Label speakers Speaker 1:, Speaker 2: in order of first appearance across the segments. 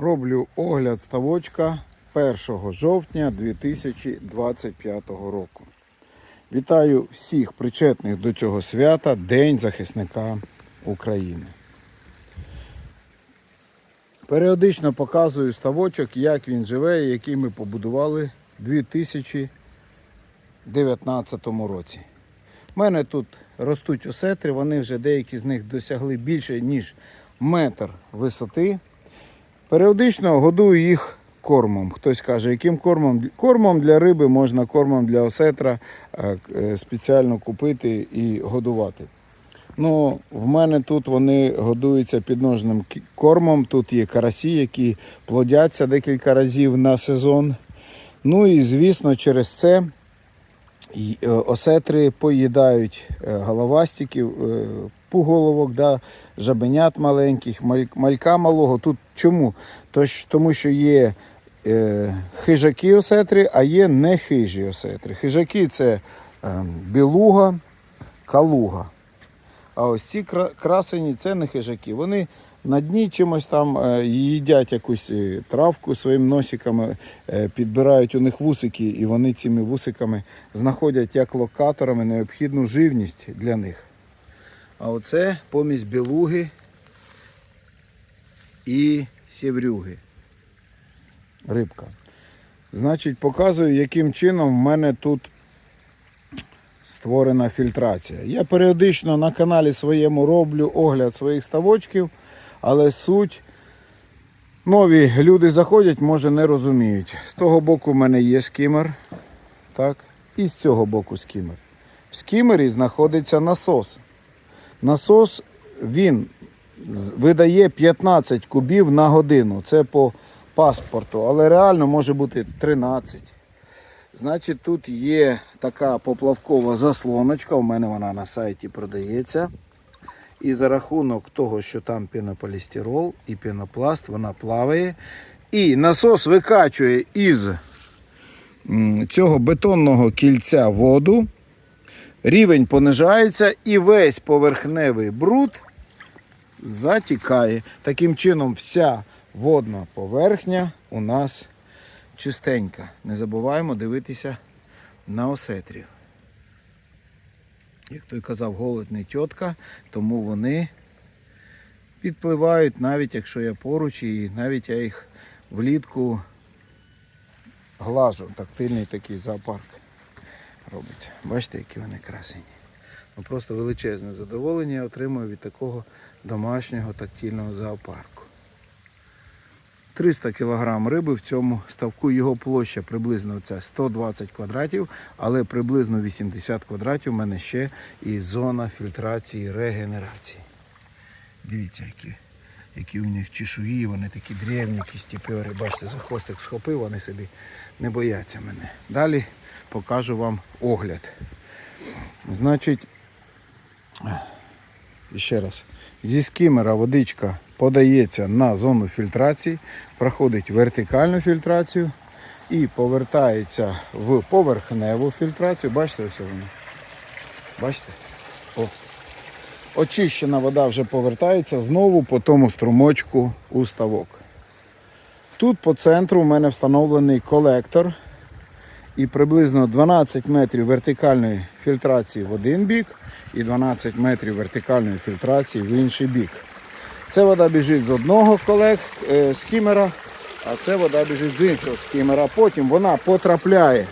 Speaker 1: Роблю огляд ставочка 1 жовтня 2025 року. Вітаю всіх причетних до цього свята День захисника України. Періодично показую ставочок, як він живе і який ми побудували у 2019 році. У мене тут ростуть осетри, вони вже деякі з них досягли більше, ніж метр висоти. Періодично годую їх кормом. Хтось каже, яким кормом? Кормом для риби можна кормом для осетра е, е, спеціально купити і годувати. Ну, в мене тут вони годуються підножним кормом. Тут є карасі, які плодяться декілька разів на сезон. Ну і звісно, через це е, осетри поїдають головастиків, пуголовок, да, жабенят маленьких, малька малого. Тут чому? Тому що є е, хижаки осетри, а є не хижі осетри. Хижаки це е, білуга, калуга. А ось ці красені це не хижаки. Вони на дні чимось там е, їдять якусь е, травку своїми носиками, е, підбирають у них вусики, і вони цими вусиками знаходять як локаторами необхідну живність для них. А оце помість білуги і сєврюги. Рибка. Значить, показую, яким чином в мене тут створена фільтрація. Я періодично на каналі своєму роблю огляд своїх ставочків, але суть нові люди заходять, може не розуміють. З того боку в мене є скімер, так, і з цього боку скімер. В скімері знаходиться насос. Насос він видає 15 кубів на годину. Це по паспорту, але реально може бути 13. Значить, тут є така поплавкова заслоночка, у мене вона на сайті продається. І за рахунок того, що там пінополістирол і пінопласт, вона плаває. І насос викачує із цього бетонного кільця воду. Рівень понижається і весь поверхневий бруд затікає. Таким чином, вся водна поверхня у нас чистенька. Не забуваємо дивитися на осетрів. Як той казав, голод не тітка, тому вони підпливають, навіть якщо я поруч, і навіть я їх влітку глажу. Тактильний такий зоопарк робиться. Бачите, які вони красені. Ну, просто величезне задоволення я отримую від такого домашнього тактильного зоопарку. 300 кг риби в цьому ставку. Його площа приблизно це 120 квадратів, але приблизно 80 квадратів у мене ще і зона фільтрації регенерації. Дивіться, які, які у них чешуї, вони такі древні, якісь тіпери. Бачите, за хвостик схопив, вони собі не бояться мене. Далі покажу вам огляд. Значить, ще раз, зі скімера водичка подається на зону фільтрації, проходить вертикальну фільтрацію і повертається в поверхневу фільтрацію. Бачите, ось вона. Бачите? О. Очищена вода вже повертається знову по тому струмочку у ставок. Тут по центру у мене встановлений колектор і приблизно 12 метрів вертикальної фільтрації в один бік і 12 метрів вертикальної фільтрації в інший бік. Це вода біжить з одного колег е, скімера, а це вода біжить з іншого скімера. Потім вона потрапляє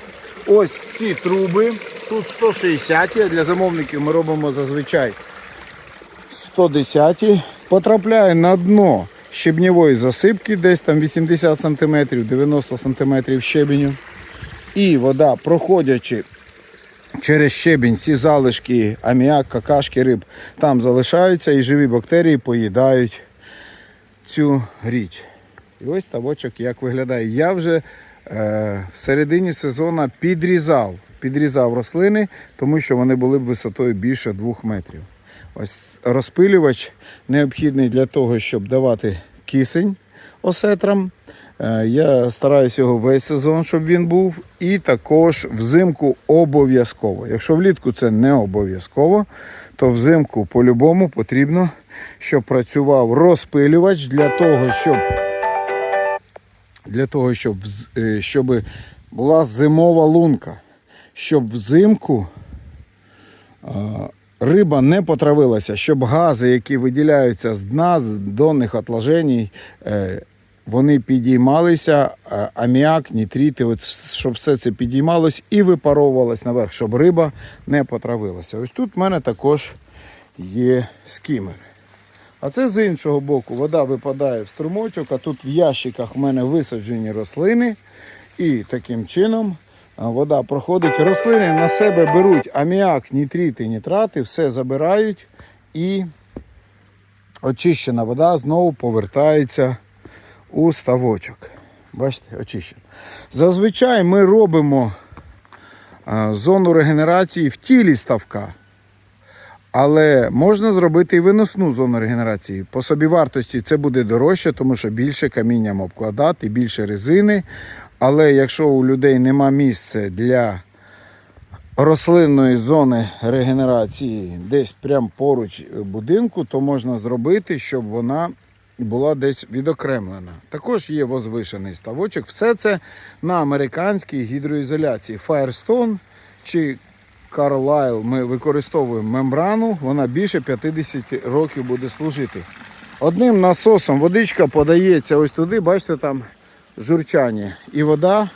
Speaker 1: ось в ці труби. Тут 160 для замовників ми робимо зазвичай 110 потрапляє на дно щебнєвої засипки, десь там 80 см, 90 см щебеню. І вода, проходячи через щебінь, ці залишки, аміак, какашки риб там залишаються і живі бактерії поїдають цю річ. І ось ставочок як виглядає. Я вже е, в середині сезону підрізав, підрізав рослини, тому що вони були б висотою більше 2 метрів. Ось розпилювач необхідний для того, щоб давати кисень осетрам. Е, Я стараюся його весь сезон, щоб він був. І також взимку обов'язково. Якщо влітку це не обов'язково, то взимку по-любому потрібно, щоб працював розпилювач для того, щоб для того, щоб, е, щоб була зимова лунка, щоб взимку е, риба не потравилася, щоб гази, які виділяються з дна, з донних отложень, вони підіймалися, аміак, нітрити, от, щоб все це підіймалось і випаровувалось наверх, щоб риба не потравилася. Ось тут в мене також є скімер. А це з іншого боку вода випадає в струмочок, а тут в ящиках в мене висаджені рослини. І таким чином вода проходить. Рослини на себе беруть аміак, нітрити, нітрати, все забирають і очищена вода знову повертається у ставочок. Бачите, очищена. Зазвичай ми робимо зону регенерації в тілі ставка. Але можна зробити і виносну зону регенерації. По собівартості це буде дорожче, тому що більше камінням обкладати, більше резини. Але якщо у людей нема місця для рослинної зони регенерації десь прямо поруч будинку, то можна зробити, щоб вона була десь відокремлена. Також є возвишений ставочок. Все це на американській гідроізоляції Firestone чи Carlisle ми використовуємо мембрану, вона більше 50 років буде служити. Одним насосом водичка подається ось туди, бачите, там журчання. І вода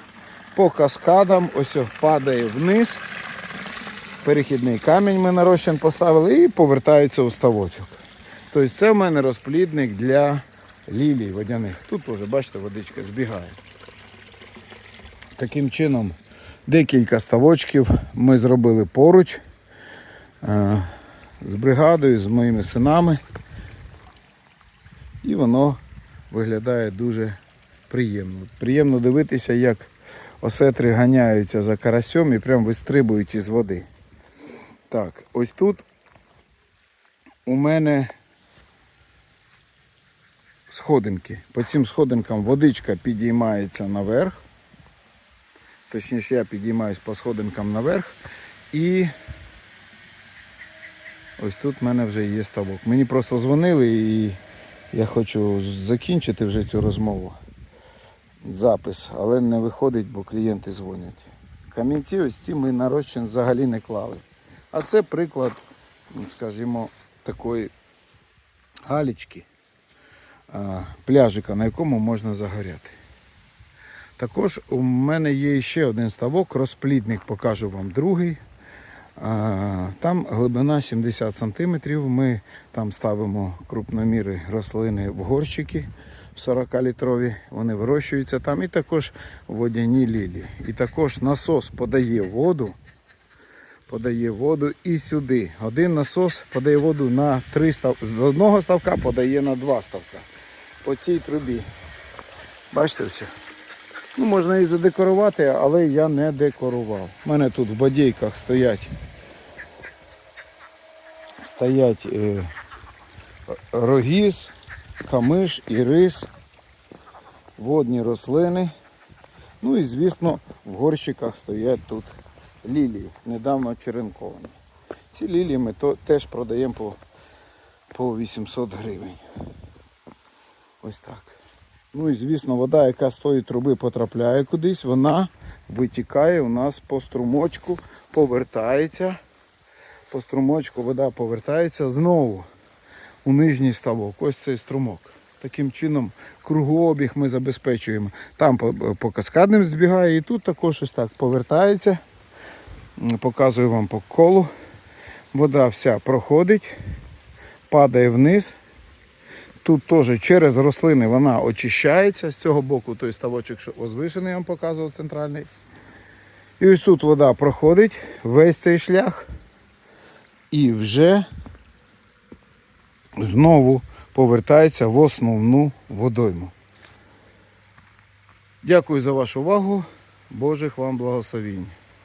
Speaker 1: по каскадам ось падає вниз. Перехідний камінь ми на поставили і повертається у ставочок. Тобто це в мене розплідник для лілій водяних. Тут теж, бачите, водичка збігає. Таким чином, декілька ставочків ми зробили поруч е, з бригадою, з моїми синами. І воно виглядає дуже приємно. Приємно дивитися, як осетри ганяються за карасьом і прям вистрибують із води. Так, ось тут у мене сходинки. По цим сходинкам водичка підіймається наверх. Точніше, я підіймаюсь по сходинкам наверх. І ось тут в мене вже є ставок. Мені просто дзвонили і я хочу закінчити вже цю розмову. Запис, але не виходить, бо клієнти дзвонять. Камінці ось ці ми на розчин взагалі не клали. А це приклад, скажімо, такої галічки, пляжика, на якому можна загоряти. Також у мене є ще один ставок, розплідник, покажу вам другий. Там глибина 70 см. Ми там ставимо крупноміри рослини в горщики 40-літрові. Вони вирощуються там. І також водяні лілі. І також насос подає воду. Подає воду і сюди. Один насос подає воду на три став... З одного ставка подає на два ставка. По цій трубі. Бачите все? Ну, можна і задекорувати, але я не декорував. У мене тут в бодійках стоять, стоять е, рогіз, камиш і рис, водні рослини. Ну і звісно в горщиках стоять тут лілії, недавно черенковані. Ці лілії ми теж продаємо по, по 800 гривень. Ось так. Ну і звісно, вода, яка з тої труби потрапляє кудись, вона витікає у нас по струмочку, повертається. По струмочку вода повертається знову у нижній ставок. Ось цей струмок. Таким чином кругообіг ми забезпечуємо. Там по, по каскадним збігає і тут також ось так повертається. Показую вам по колу. Вода вся проходить, падає вниз. Тут теж через рослини вона очищається з цього боку, той ставочок, що возвишений, я вам показував центральний. І ось тут вода проходить весь цей шлях і вже знову повертається в основну водойму. Дякую за вашу увагу. Божих вам благословінь.